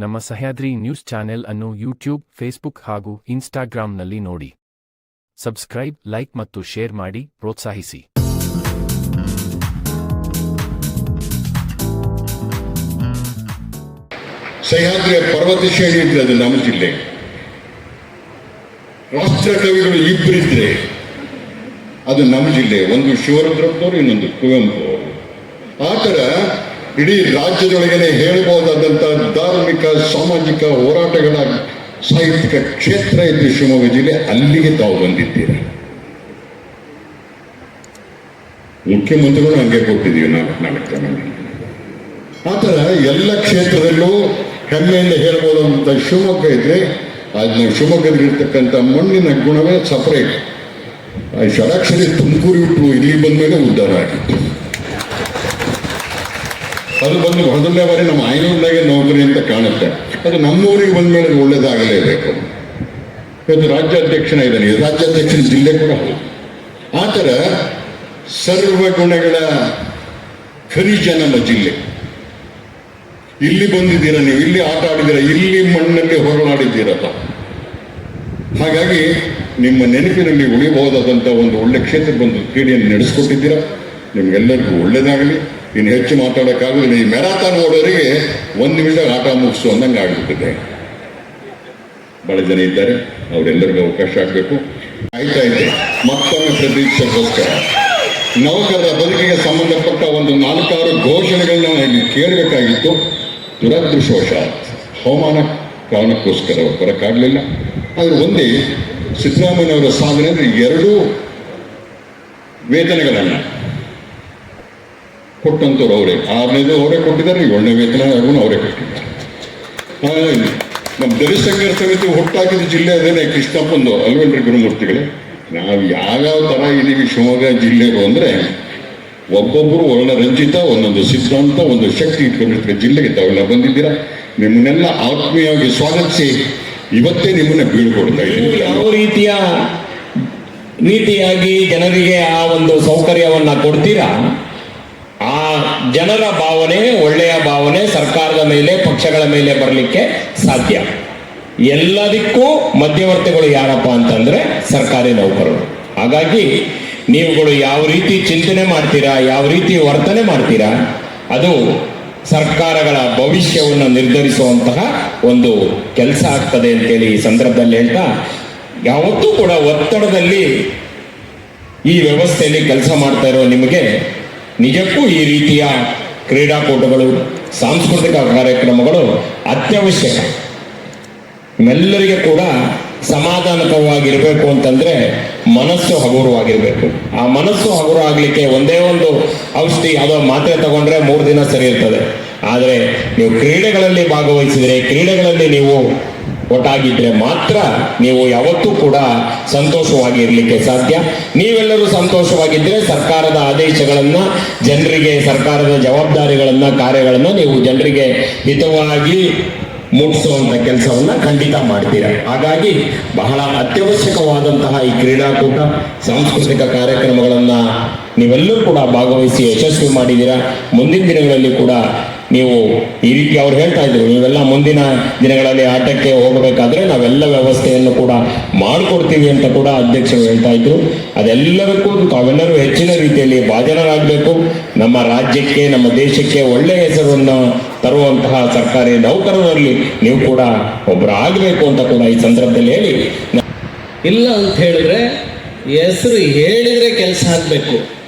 ನಮ್ಮ Sahyadri news channel ಅನ್ನು YouTube, Facebook ಹಾಗೂ ಇನ್ಸ್ಟಾಗ್ರಾಂನಲ್ಲಿ ನೋಡಿ. ಸಬ್ಸ್ಕ್ರೈಬ್, ಲೈಕ್ ಮತ್ತು ಶೇರ್ ಮಾಡಿ, ಪ್ರೋತ್ಸಾಹಿಸಿ. ಸಹ್ಯಾದ್ರಿಯ ಪರ್ವತ ಶ್ರೇಣಿ ಇದ್ರೆ ಅದು ನಮ್ಮ ಜಿಲ್ಲೆ. ರಾಷ್ಟ್ರ ಕವಿಗಳು ಇಬ್ಬರಿದ್ರೆ ಅದು ನಮ್ಮ ಜಿಲ್ಲೆ. ಒಂದು ಶಿವರುದ್ರಪ್ಪನವರು, ಇನ್ನೊಂದು ಕುವೆಂಪು ಅವರು ಆ ಥರ ಇಡೀ ರಾಜ್ಯದೊಳಗನೆ ಹೇಳಬಹುದಾದಂಥ ಧಾರ್ಮಿಕ, ಸಾಮಾಜಿಕ ಹೋರಾಟಗಳ ಸಾಹಿತ್ಯಿಕ ಕ್ಷೇತ್ರ ಇದ್ದು ಶಿವಮೊಗ್ಗ ಜಿಲ್ಲೆ, ಅಲ್ಲಿಗೆ ತಾವು ಬಂದಿದ್ದೀರ? ಮುಖ್ಯಮಂತ್ರಿಗಳು ಹಂಗೆ ಕೊಟ್ಟಿದ್ದೀವಿ ನಾಲ್ಕು ನಾಲ್ಕು ಆ ಥರ ಎಲ್ಲ ಕ್ಷೇತ್ರದಲ್ಲೂ ಹೆಮ್ಮೆಯಿಂದ ಹೇಳ್ಬೋದಂತ ಶಿವಮೊಗ್ಗ ಇದ್ರೆ ಅದನ್ನ ಶಿವಮೊಗ್ಗದಲ್ಲಿರ್ತಕ್ಕಂಥ ಮಣ್ಣಿನ ಗುಣವೇ ಸಪರೇಟ್. ಆ ಷಡಾಕ್ಷರಿ ತುಮಕೂರು ಬಿಟ್ಟು ಇಲ್ಲಿ ಬಂದ ಮೇಲೆ ಉದ್ಧಾರ ಆಗಿತ್ತು. ಅದು ಬಂದು ಮೊದಲನೇ ಬಾರಿ ನಮ್ಮ ಆಯ್ನೂರಿನಾಗೆ ನೌಕರಿ ಅಂತ ಕಾಣುತ್ತೆ. ಅದು ನಮ್ಮೂರಿಗೆ ಬಂದ ಮೇಲೆ ಒಳ್ಳೇದಾಗಲೇಬೇಕು. ಇವತ್ತು ರಾಜ್ಯಾಧ್ಯಕ್ಷನ ಇದ್ದಾನೆ. ಇದು ರಾಜ್ಯಾಧ್ಯಕ್ಷನ ಜಿಲ್ಲೆ ಕೂಡ ಹೌದು. ಆ ಥರ ಸರ್ವ ಗುಣಗಳ ಖನಿಜ ನಮ್ಮ ಜಿಲ್ಲೆ. ಇಲ್ಲಿ ಬಂದಿದ್ದೀರ ನೀವು? ಇಲ್ಲಿ ಆಟ ಆಡಿದ್ದೀರ? ಇಲ್ಲಿ ಮಣ್ಣಲ್ಲಿ ಹೋರಾಡಿದ್ದೀರಪ್ಪ ಹಾಗಾಗಿ ನಿಮ್ಮ ನೆನಪಿನಲ್ಲಿ ಉಳಿಬಹುದಾದಂಥ ಒಂದು ಒಳ್ಳೆ ಕ್ಷೇತ್ರ ಬಂದು ಕ್ರೀಡೆಯನ್ನು ನಡೆಸ್ಕೊಟ್ಟಿದ್ದೀರ. ನಿಮಗೆಲ್ಲರಿಗೂ ಒಳ್ಳೇದಾಗಲಿ. ಇನ್ನು ಹೆಚ್ಚು ಮಾತಾಡೋಕ್ಕಾಗಲಿಲ್ಲ. ಈ ಮ್ಯಾರಾಥಾನ್ ಓಡೋರಿಗೆ ಒಂದು ನಿಮಿಷ ಆಟ ಮುಗಿಸು ಅಂದಂಗೆ ಆಗಿಬಿಟ್ಟಿದೆ. ಬಹಳ ಜನ ಇದ್ದಾರೆ. ಅವರೆಲ್ಲರಿಗೂ ಅವಕಾಶ ಆಗಬೇಕು. ಆಯ್ತಾ ಇದೆ. ಮತ್ತೊಮ್ಮೆ ಪ್ರತೀಕ್ಷೆಗೋಸ್ಕರ. ನೌಕರರ ಬದುಕಿಗೆ ಸಂಬಂಧಪಟ್ಟ ಒಂದು ನಾಲ್ಕಾರು ಘೋಷಣೆಗಳನ್ನ ಇಲ್ಲಿ ಕೇಳಬೇಕಾಗಿತ್ತು. ದುರದೃಶೋಷ ಹವಾಮಾನ ಕಾರಣಕ್ಕೋಸ್ಕರ ಬರೋಕ್ಕಾಗಲಿಲ್ಲ. ಆದರೆ ಒಂದೇ, ಸಿದ್ದರಾಮಯ್ಯನವರ ಸಾಧನೆ ಅಂದರೆ ಎರಡೂ ವೇತನಗಳನ್ನು. ಕೊಟ್ಟಂಥವ್ರು ಅವರೇ. ಆರನೇದು ಅವರೇ ಕೊಟ್ಟಿದ್ದಾರೆ ಒಳ್ಳೆ ವೇತನ ಅವರೇ ಕೊಟ್ಟಿದ್ದಾರೆ. ನಮ್ಮ ದಲಿತ ಸಮಿತಿ ಹುಟ್ಟಾಕಿದ ಜಿಲ್ಲೆ ಅದೇನೆ ಕೃಷ್ಣಪ್ಪಂದು ಅಲ್ವೇನ್ರಿ ಗುರುಮೂರ್ತಿಗಳೇ. ನಾವು ಯಾವ್ಯಾವ ಥರ ಇದೀವಿ ಶಿವಮೊಗ್ಗ ಜಿಲ್ಲೆಗೂ ಅಂದರೆ ಒಬ್ಬೊಬ್ಬರು ವರ್ಣ ರಂಜಿತ, ಒಂದೊಂದು ಸಿದ್ಧಾಂತ, ಒಂದು ಶಕ್ತಿ ಇಟ್ಕೊಂಡಿರ್ತಾರೆ. ಜಿಲ್ಲೆಗೆ ತಾವೆಲ್ಲ ಬಂದಿದ್ದೀರಾ? ನಿಮ್ಮನ್ನೆಲ್ಲ ಆತ್ಮೀಯವಾಗಿ ಸ್ವಾಗತಿಸಿ, ಇವತ್ತೇ ನಿಮ್ಮನ್ನ ಬೀಳ್ಕೊಡ್ತಾ ಇದ್ದೀವಿ ಯಾವ ರೀತಿಯ ರೀತಿಯಾಗಿ ಜನರಿಗೆ ಆ ಒಂದು ಸೌಕರ್ಯವನ್ನ ಕೊಡ್ತೀರಾ? ಆ ಜನರ ಭಾವನೆ, ಒಳ್ಳೆಯ ಭಾವನೆ ಸರ್ಕಾರದ ಮೇಲೆ, ಪಕ್ಷಗಳ ಮೇಲೆ ಬರಲಿಕ್ಕೆ ಸಾಧ್ಯ. ಎಲ್ಲದಕ್ಕೂ ಮಧ್ಯವರ್ತಿಗಳು ಯಾರಪ್ಪ ಅಂತಂದ್ರೆ ಸರ್ಕಾರಿ ನೌಕರರು. ಹಾಗಾಗಿ ನೀವುಗಳು ಯಾವ ರೀತಿ ಚಿಂತನೆ ಮಾಡ್ತೀರಾ, ಯಾವ ರೀತಿ ವರ್ತನೆ ಮಾಡ್ತೀರಾ, ಅದು ಸರ್ಕಾರಗಳ ಭವಿಷ್ಯವನ್ನು ನಿರ್ಧರಿಸುವಂತಹ ಒಂದು ಕೆಲಸ ಆಗ್ತದೆ ಅಂತೇಳಿ ಈ ಸಂದರ್ಭದಲ್ಲಿ ಹೇಳ್ತಾ, ಯಾವತ್ತೂ ಕೂಡ ಒತ್ತಡದಲ್ಲಿ ಈ ವ್ಯವಸ್ಥೆಯಲ್ಲಿ ಕೆಲಸ ಮಾಡ್ತಾ ಇರೋ ನಿಮಗೆ ನಿಜಕ್ಕೂ ಈ ರೀತಿಯ ಕ್ರೀಡಾಕೂಟಗಳು, ಸಾಂಸ್ಕೃತಿಕ ಕಾರ್ಯಕ್ರಮಗಳು ಅತ್ಯವಶ್ಯಕ. ನಿಮ್ಮೆಲ್ಲರಿಗೆ ಕೂಡ ಸಮಾಧಾನಕವಾಗಿರಬೇಕು ಅಂತಂದ್ರೆ ಮನಸ್ಸು ಹಗುರವಾಗಿರ್ಬೇಕು. ಆ ಮನಸ್ಸು ಹಗುರ ಆಗ್ಲಿಕ್ಕೆ ಒಂದೇ ಒಂದು ಔಷಧಿ ಯಾವುದೋ ಮಾತ್ರೆ ತಗೊಂಡ್ರೆ ಮೂರು ದಿನ ಸರಿ ಇರ್ತದೆ. ಆದರೆ ನೀವು ಕ್ರೀಡೆಗಳಲ್ಲಿ ಭಾಗವಹಿಸಿದರೆ, ಕ್ರೀಡೆಗಳಲ್ಲಿ ನೀವು ಒಟ್ಟಾಗಿದ್ರೆ ಮಾತ್ರ ನೀವು ಯಾವತ್ತೂ ಕೂಡ ಸಂತೋಷವಾಗಿ ಇರಲಿಕ್ಕೆ ಸಾಧ್ಯ. ನೀವೆಲ್ಲರೂ ಸಂತೋಷವಾಗಿದ್ದರೆ ಸರ್ಕಾರದ ಆದೇಶಗಳನ್ನ, ಜನರಿಗೆ ಸರ್ಕಾರದ ಜವಾಬ್ದಾರಿಗಳನ್ನ, ಕಾರ್ಯಗಳನ್ನ ನೀವು ಜನರಿಗೆ ಹಿತವಾಗಿ ಮುಟ್ಟಿಸುವಂತ ಕೆಲಸವನ್ನ ಖಂಡಿತ ಮಾಡ್ತೀರ. ಹಾಗಾಗಿ ಬಹಳ ಅತ್ಯವಶ್ಯಕವಾದಂತಹ ಈ ಕ್ರೀಡಾಕೂಟ, ಸಾಂಸ್ಕೃತಿಕ ಕಾರ್ಯಕ್ರಮಗಳನ್ನ ನೀವೆಲ್ಲರೂ ಕೂಡ ಭಾಗವಹಿಸಿ ಯಶಸ್ವಿ ಮಾಡಿದ್ದೀರಾ ಮುಂದಿನ ದಿನಗಳಲ್ಲಿ ಕೂಡ ನೀವು ಈ ರೀತಿ ಅವ್ರು ಹೇಳ್ತಾ ಇದ್ರು, ನೀವೆಲ್ಲ ಮುಂದಿನ ದಿನಗಳಲ್ಲಿ ಆಟಕ್ಕೆ ಹೋಗಬೇಕಾದ್ರೆ ನಾವೆಲ್ಲ ವ್ಯವಸ್ಥೆಯನ್ನು ಕೂಡ ಮಾಡಿಕೊಡ್ತೀವಿ ಅಂತ ಕೂಡ ಅಧ್ಯಕ್ಷರು ಹೇಳ್ತಾ ಇದ್ರು. ಅದೆಲ್ಲದಕ್ಕೂ ತಾವೆಲ್ಲರೂ ಹೆಚ್ಚಿನ ರೀತಿಯಲ್ಲಿ ಭಾಜನರಾಗಬೇಕು. ನಮ್ಮ ರಾಜ್ಯಕ್ಕೆ, ನಮ್ಮ ದೇಶಕ್ಕೆ ಒಳ್ಳೆಯ ಹೆಸರನ್ನು ತರುವಂತಹ ಸರ್ಕಾರಿ ನೌಕರರಲ್ಲಿ ನೀವು ಕೂಡ ಒಬ್ಬರು ಆಗಬೇಕು ಅಂತ ಕೂಡ ಈ ಸಂದರ್ಭದಲ್ಲಿ ಹೇಳಿ. ಇಲ್ಲ ಅಂತ ಹೇಳಿದ್ರೆ, ಹೆಸರು ಹೇಳಿದ್ರೆ ಕೆಲಸ ಆಗಬೇಕು.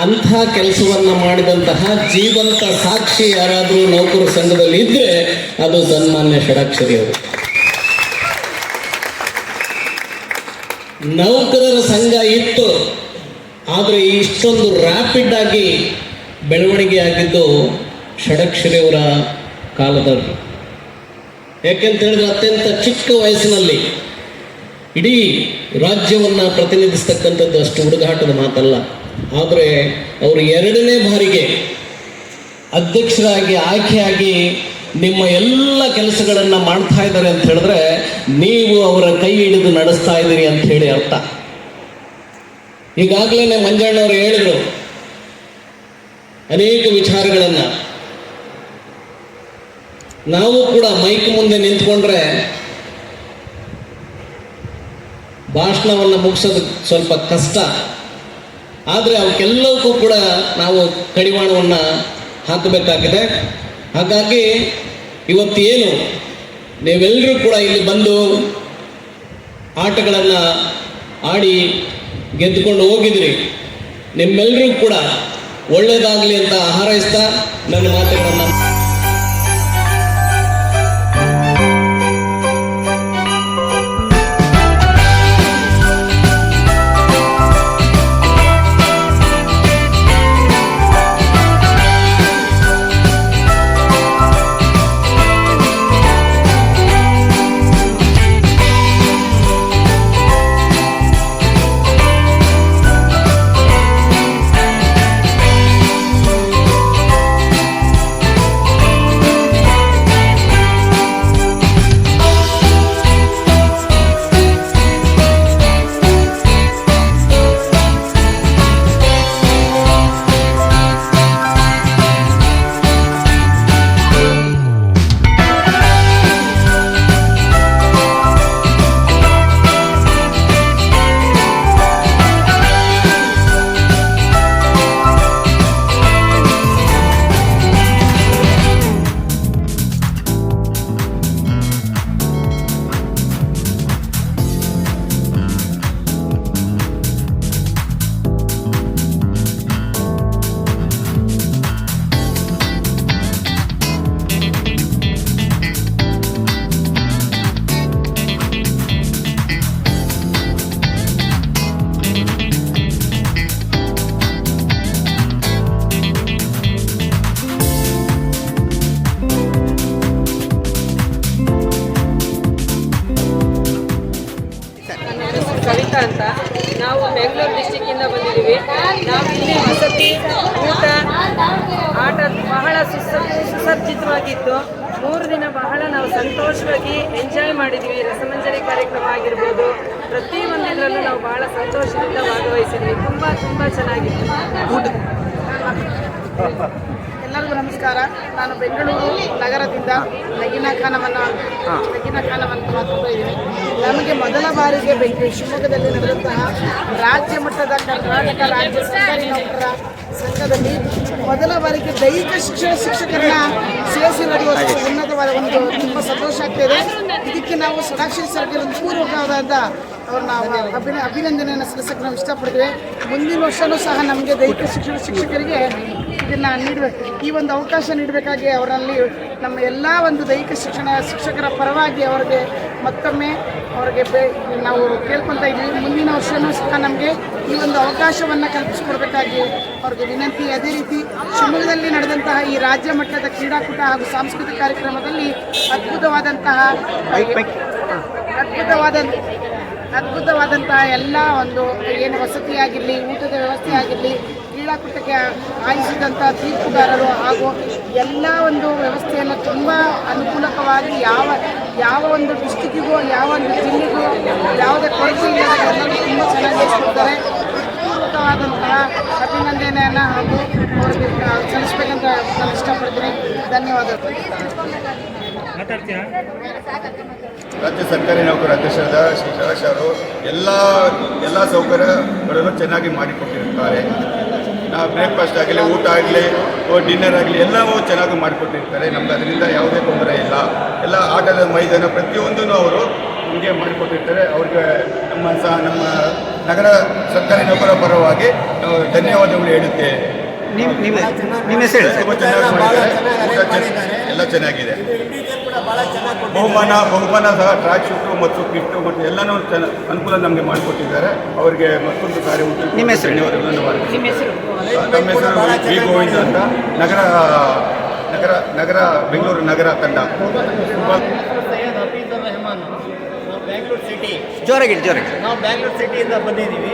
ಅಂಥ ಕೆಲಸವನ್ನ ಮಾಡಿದಂತಹ ಜೀವಂತ ಸಾಕ್ಷಿ ಯಾರಾದರೂ ನೌಕರ ಸಂಘದಲ್ಲಿ ಇದ್ರೆ ಅದು ಸನ್ಮಾನ್ಯ ಷಡಾಕ್ಷರಿ ಅವರು. ನೌಕರರ ಸಂಘ ಇತ್ತು, ಆದರೆ ಇಷ್ಟೊಂದು ರ್ಯಾಪಿಡ್ ಆಗಿ ಬೆಳವಣಿಗೆ ಆಗಿದ್ದು ಷಡಕ್ಷರಿಯವರ ಕಾಲದಲ್ಲಿ. ಯಾಕೆಂತ ಹೇಳಿದ್ರೆ ಅತ್ಯಂತ ಚಿಕ್ಕ ವಯಸ್ಸಿನಲ್ಲಿ ಇಡೀ ರಾಜ್ಯವನ್ನು ಪ್ರತಿನಿಧಿಸ್ತಕ್ಕಂಥದ್ದು ಅಷ್ಟು ಹುಡುಗಾಟದ ಮಾತಲ್ಲ. ಆದರೆ ಅವರು ಎರಡನೇ ಬಾರಿಗೆ ಅಧ್ಯಕ್ಷರಾಗಿ, ಆಯ್ಕೆಯಾಗಿ ನಿಮ್ಮ ಎಲ್ಲ ಕೆಲಸಗಳನ್ನು ಮಾಡ್ತಾ ಇದ್ದಾರೆ ಅಂತ ಹೇಳಿದ್ರೆ ನೀವು ಅವರ ಕೈ ಹಿಡಿದು ನಡೆಸ್ತಾ ಇದ್ದೀರಿ ಅಂತ ಹೇಳಿ ಅರ್ಥ. ಈಗಾಗಲೇ ಮಂಜಣ್ಣವರು ಹೇಳಿದರು, ಅನೇಕ ವಿಚಾರಗಳನ್ನು. ನಾವು ಕೂಡ ಮೈಕ್ ಮುಂದೆ ನಿಂತ್ಕೊಂಡ್ರೆ ಭಾಷಣವನ್ನು ಮುಗಿಸೋದು ಸ್ವಲ್ಪ ಕಷ್ಟ. ಆದರೆ ಅವಕ್ಕೆಲ್ಲವಕ್ಕೂ ಕೂಡ ನಾವು ಕಡಿವಾಣವನ್ನು ಹಾಕಬೇಕಾಗಿದೆ. ಹಾಗಾಗಿ ಇವತ್ತು ಏನು ನೀವೆಲ್ಲರೂ ಕೂಡ ಇಲ್ಲಿ ಬಂದು ಆಟಗಳನ್ನು ಆಡಿ ಗೆದ್ದುಕೊಂಡು ಹೋಗಿದ್ರಿ. ನಿಮ್ಮೆಲ್ಲರಿಗೂ ಕೂಡ ಒಳ್ಳೆಯದಾಗಲಿ ಅಂತ ಹಾರೈಸ್ತಾ ನನ್ನ ಮಾತುಗಳನ್ನು ಬಹಳ ಸುಸ ಸುಸಜ್ಜಿತವಾಗಿತ್ತು. ಮೂರು ದಿನ ಬಹಳ ನಾವು ಸಂತೋಷವಾಗಿ ಎಂಜಾಯ್ ಮಾಡಿದ್ವಿ. ರಸಮಂಜರಿ ಕಾರ್ಯಕ್ರಮ ಆಗಿರ್ಬೋದು. ಪ್ರತಿ ಒಂದಿನಲ್ಲೂ ನಾವು ಬಹಳ ಸಂತೋಷದಿಂದ ಭಾಗವಹಿಸಿದ್ವಿ. ತುಂಬ ತುಂಬ ಚೆನ್ನಾಗಿತ್ತು. ಎಲ್ಲರಿಗೂ ನಮಸ್ಕಾರ. ನಾನು ಬೆಂಗಳೂರು ನಗರದಿಂದ ನಗಿನ ಖಾನವನ್ನು ನಗಿನ ಖಾನವನ್ನು ಮಾತಾಡ್ತಾ ಇದ್ದೀನಿ. ನಮಗೆ ಮೊದಲ ಬಾರಿಗೆ ಬೆಂಗಳೂರು ಶಿವಮೊಗ್ಗದಲ್ಲಿ ನಡೆದಂತಹ ರಾಜ್ಯ ಮಟ್ಟದ ಕರ್ನಾಟಕ ರಾಜ್ಯ ಸರ್ಕಾರಿ ನೌಕರರ ಸಂಘದಲ್ಲಿ ಮೊದಲ ಬಾರಿಗೆ ದೈಹಿಕ ಶಿಕ್ಷಣ ಶಿಕ್ಷಕರನ್ನ ಸೇರಿಸಿ ನಡೆಯುವ ಉನ್ನತವಾದ ಒಂದು ತುಂಬ ಸಂತೋಷ ಆಗ್ತಿದೆ ಇದಕ್ಕೆ ನಾವು ಸದಾಕ್ಷರಿ ಸರ್ಗೆ ಒಂದು ಪೂರ್ವಕವಾದ ಅವ್ರನ್ನ ಅಭಿನ ಅಭಿನಂದನೆಯನ್ನು ಸಲ್ಲಿಸಕ್ಕೆ ನಾವು ಇಷ್ಟಪಡ್ತೀವಿ. ಮುಂದಿನ ವರ್ಷವೂ ಸಹ ನಮಗೆ ದೈಹಿಕ ಶಿಕ್ಷಣ ಶಿಕ್ಷಕರಿಗೆ ಇದನ್ನು ನೀಡಬೇಕು. ಈ ಒಂದು ಅವಕಾಶ ನೀಡಬೇಕಾಗಿ ಅವರಲ್ಲಿ ನಮ್ಮ ಎಲ್ಲ ಒಂದು ದೈಹಿಕ ಶಿಕ್ಷಣ ಶಿಕ್ಷಕರ ಪರವಾಗಿ ಅವರಿಗೆ ಮತ್ತೊಮ್ಮೆ ಅವರಿಗೆ ಬೇ ನಾವು ಕೇಳ್ಕೊತಾ ಇದ್ದೀವಿ. ಮುಂದಿನ ವರ್ಷವೂ ಸಹ ನಮಗೆ ಈ ಒಂದು ಅವಕಾಶವನ್ನು ಕಲ್ಪಿಸಿಕೊಡ್ಬೇಕಾಗಿ ಅವ್ರಿಗೆ ವಿನಂತಿ. ಅದೇ ರೀತಿ ಶಿವಮೊಗ್ಗದಲ್ಲಿ ನಡೆದಂತಹ ಈ ರಾಜ್ಯ ಮಟ್ಟದ ಕ್ರೀಡಾಕೂಟ ಹಾಗೂ ಸಾಂಸ್ಕೃತಿಕ ಕಾರ್ಯಕ್ರಮದಲ್ಲಿ ಅದ್ಭುತವಾದಂತಹ ಅದ್ಭುತವಾದ ಅದ್ಭುತವಾದಂತಹ ಎಲ್ಲ ಒಂದು ಏನು ವಸತಿ ಆಗಿರಲಿ ಊಟದ ವ್ಯವಸ್ಥೆ ಆಗಿರಲಿ ಕ್ರೀಡಾಕೂಟಕ್ಕೆ ಆಯಿಸಿದಂಥ ತೀರ್ಪುಗಾರರು ಹಾಗೂ ಎಲ್ಲ ಒಂದು ವ್ಯವಸ್ಥೆಯನ್ನು ತುಂಬ ಅನುಕೂಲಕವಾಗಿ ಯಾವ ಯಾವ ಒಂದು ಡಿಸ್ಟಿಕ್ಕಿಗೂ ಯಾವ ಒಂದು ಜಿಲ್ಲೆಗೂ ಯಾವುದೇ ಕೊರತೆ ಇಲ್ಲದೆ ಎಲ್ಲರೂ ತುಂಬ ಚೆನ್ನಾಗಿ ಕೊಡ್ತಾರೆ ಪೂರ್ವಕವಾದಂತಹ ಅಭಿನಂದನೆಯನ್ನು ಹಾಗೂ ಅವರಿಗೆ ಸಲ್ಲಿಸಬೇಕಂತ ನಾನು ಇಷ್ಟಪಡ್ತೀನಿ. ಧನ್ಯವಾದಗಳು. ರಾಜ್ಯ ಸರ್ಕಾರಿ ನೌಕರ ಅಧ್ಯಕ್ಷರಾದ ಶ್ರೀ ಶರಶ್ ಅವರು ಎಲ್ಲ ಎಲ್ಲ ಸೌಕರ್ಯಗಳನ್ನು ಚೆನ್ನಾಗಿ ಮಾಡಿಕೊಟ್ಟಿರುತ್ತಾರೆ. ಬ್ರೇಕ್ಫಾಸ್ಟ್ ಆಗಲಿ ಊಟ ಆಗಲಿ ಡಿನ್ನರ್ ಆಗಲಿ ಎಲ್ಲವೂ ಚೆನ್ನಾಗಿ ಮಾಡಿಕೊಟ್ಟಿರ್ತಾರೆ. ನಮ್ಗೆ ಅದರಿಂದ ಯಾವುದೇ ತೊಂದರೆ ಇಲ್ಲ. ಎಲ್ಲ ಆಟದ ಮೈದಾನ ಪ್ರತಿಯೊಂದೂ ಅವರು ನಮಗೆ ಮಾಡಿಕೊಟ್ಟಿರ್ತಾರೆ. ಅವ್ರಿಗೆ ನಮ್ಮ ಸಹ ನಮ್ಮ ನಗರ ಸರ್ಕಾರಿ ನೌಕರ ಪರವಾಗಿ ನಾವು ಧನ್ಯವಾದಗಳು ಹೇಳುತ್ತೆ ನಿಮ್ಮ ಹೆಸರು ತುಂಬ ಚೆನ್ನಾಗಿ ಎಲ್ಲ ಚೆನ್ನಾಗಿದೆ. ಬಹುಮಾನ ಬಹುಮಾನ ಸಹ ಟ್ರ್ಯಾಕ್ ಶೂಟು ಮತ್ತು ಕಿಟ್ಟು ಮತ್ತು ಎಲ್ಲನೂ ಚೆನ್ನ ಅನುಕೂಲ ನಮಗೆ ಮಾಡಿಕೊಟ್ಟಿದ್ದಾರೆ. ಅವರಿಗೆ ಮತ್ತೊಂದು ಕಾರ್ಯ ಉಂಟು ನಿಮ್ಮ ಹೆಸರು? ಧನ್ಯವಾದಗಳನ್ನು ನಮ್ಮ ಹೆಸರು? ವಿ ಗೋವಿಂದ ಅಂತ. ನಗರ ನಗರ ನಗರ ಬೆಂಗಳೂರು ನಗರ ತಂಡ. ಬ್ಯಾಂಗ್ಳೂರು ಸಿಟಿ ಜೋರಾಗಿ ಜೋರಾಗಿ ನಾವು ಬ್ಯಾಂಗ್ಳೂರು ಸಿಟಿಯಿಂದ ಬಂದಿದ್ದೀವಿ.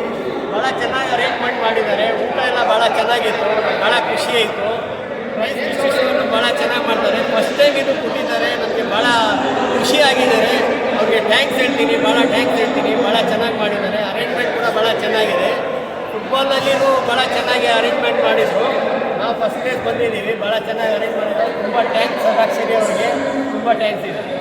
ಭಾಳ ಚೆನ್ನಾಗಿ ಅರೇಂಜ್ಮೆಂಟ್ ಮಾಡಿದ್ದಾರೆ. ಊಟ ಎಲ್ಲ ಭಾಳ ಚೆನ್ನಾಗಿತ್ತು. ಭಾಳ ಖುಷಿ ಆಯಿತು. ಪ್ರೈಸ್ ಡಿಸ್ಟ್ರಿಬ್ಯೂಷನ್ ಭಾಳ ಚೆನ್ನಾಗಿ ಮಾಡ್ತಾರೆ. ಫಸ್ಟ್ ಟೈಮ್ ಇದು ಕೊಟ್ಟಿದ್ದಾರೆ. ಭಾಳ ಖುಷಿಯಾಗಿದ್ದಾರೆ. ಅವ್ರಿಗೆ ಥ್ಯಾಂಕ್ಸ್ ಹೇಳ್ತೀನಿ ಭಾಳ ಥ್ಯಾಂಕ್ಸ್ ಹೇಳ್ತೀನಿ. ಭಾಳ ಚೆನ್ನಾಗಿ ಮಾಡಿದ್ದಾರೆ. ಅರೇಂಜ್ಮೆಂಟ್ ಕೂಡ ಭಾಳ ಚೆನ್ನಾಗಿದೆ. ಫುಟ್ಬಾಲ್ನಲ್ಲಿಯೂ ಭಾಳ ಚೆನ್ನಾಗಿ ಅರೇಂಜ್ಮೆಂಟ್ ಮಾಡಿದರು. ನಾವು ಫಸ್ಟ್ ಪ್ಲೇಸ್ ಬಂದಿದ್ದೀವಿ. ಭಾಳ ಚೆನ್ನಾಗಿ ಅರೇಂಜ್ ಮಾಡಿದ್ದಾರೆ. ತುಂಬ ಟ್ಯಾಂಕ್ಸ್ ಸಾಕ್ಷರಿ ಅವರಿಗೆ. ತುಂಬ ಟ್ಯಾಂಕ್ಸ್ ಇದೆ.